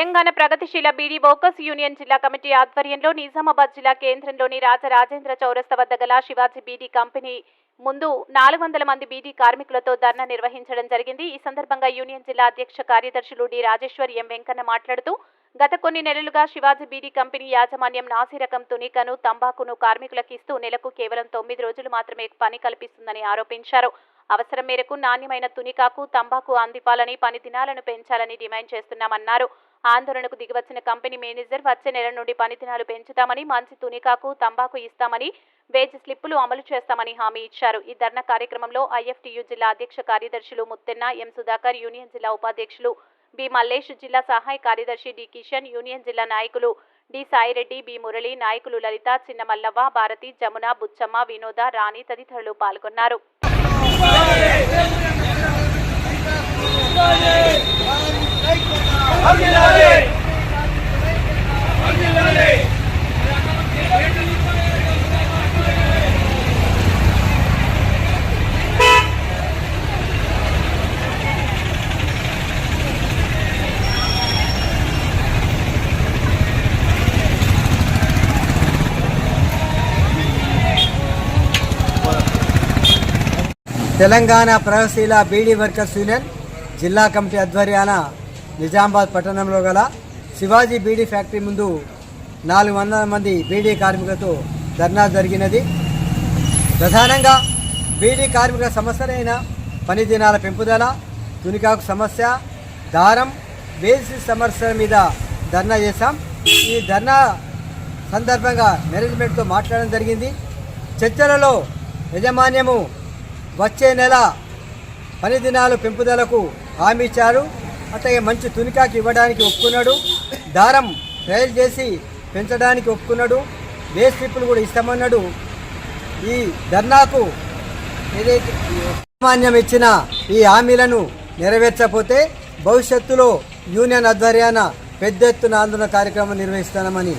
తెలంగాణ ప్రగతిశీల beedi workers union జిల్లా committee ఆధ్వర్యంలో నిజామాబాద్ జిల్లా కేంద్రంలోని రాజరాజేంద్ర చౌరస్త వద్ద గల శివాజీ బీడీ కంపెనీ ముందు నాలుగు వందల మంది బీడీ కార్మికులతో ధర్నా నిర్వహించడం జరిగింది. ఈ సందర్భంగా యూనియన్ జిల్లా అధ్యక్ష కార్యదర్శులు డి. రాజేశ్వర్ ఎం. వెంకన్న మాట్లాడుతూ గత కొన్ని నెలలుగా శివాజీ బీడీ కంపెనీ యాజమాన్యం నాసిరకం తునికను తంబాకును కార్మికులకు ఇస్తూ నెలకు కేవలం తొమ్మిది రోజులు మాత్రమే పని కల్పిస్తుందని ఆరోపించారు. అవసరం మేరకు నాణ్యమైన తునికాకు తంబాకు అందిపాలని పని దినాలను పెంచాలని డిమాండ్ చేస్తున్నామన్నారు. ఆందోళనకు దిగివచ్చిన కంపెనీ మేనేజర్ వచ్చే నెల నుండి పనిదినాలు పెంచుతామని మంచి తునికాకు తంబాకు ఇస్తామని వేజ్ స్లిప్పులు అమలు చేస్తామని హామీ ఇచ్చారు. ఈ ధర్నా కార్యక్రమంలో ఐఎఫ్టియు జిల్లా అధ్యక్ష కార్యదర్శులు ముత్తెన్న ఎం సుధాకర్ యూనియన్ జిల్లా ఉపాధ్యక్షులు బి మల్లేష్ జిల్లా సహాయ కార్యదర్శి డి కిషన్ యూనియన్ జిల్లా నాయకులు డి సాయిరెడ్డి బి మురళి నాయకులు లలిత చిన్నమల్లవ్వ భారతి జమున బుచ్చమ్మ వినోద రాణి తదితరులు పాల్గొన్నారు. తెలంగాణ ప్రగతిశీల బీడీ వర్కర్స్ యూనియన్ జిల్లా కమిటీ ఆధ్వర్యాన నిజామాబాద్ పట్టణంలో గల శివాజీ బీడీ ఫ్యాక్టరీ ముందు నాలుగు వందల మంది బీడీ కార్మికులతో ధర్నా జరిగినది. ప్రధానంగా బీడీ కార్మికుల సమస్యలైన పని దినాల పెంపుదల తునికాకు సమస్య దారం బేసి సమస్యల మీద ధర్నా చేశాం. ఈ ధర్నా సందర్భంగా మేనేజ్మెంట్తో మాట్లాడడం జరిగింది. చర్చలలో యజమాన్యము వచ్చే నెల పని దినాలు పెంపుదలకు హామీ ఇచ్చారు. అట్లాగే మంచి తునికాకి ఇవ్వడానికి ఒప్పుకున్నాడు. దారం ట్రయల్ చేసి పెంచడానికి ఒప్పుకున్నాడు. బేస్ ట్రిప్పులు కూడా ఇస్తామన్నాడు. ఈ ధర్నాకు ఏదైతే సామాన్యం ఇచ్చిన ఈ హామీలను నెరవేర్చకపోతే భవిష్యత్తులో యూనియన్ ఆధ్వర్యాన పెద్ద ఎత్తున ఆందోళన కార్యక్రమం నిర్వహిస్తామని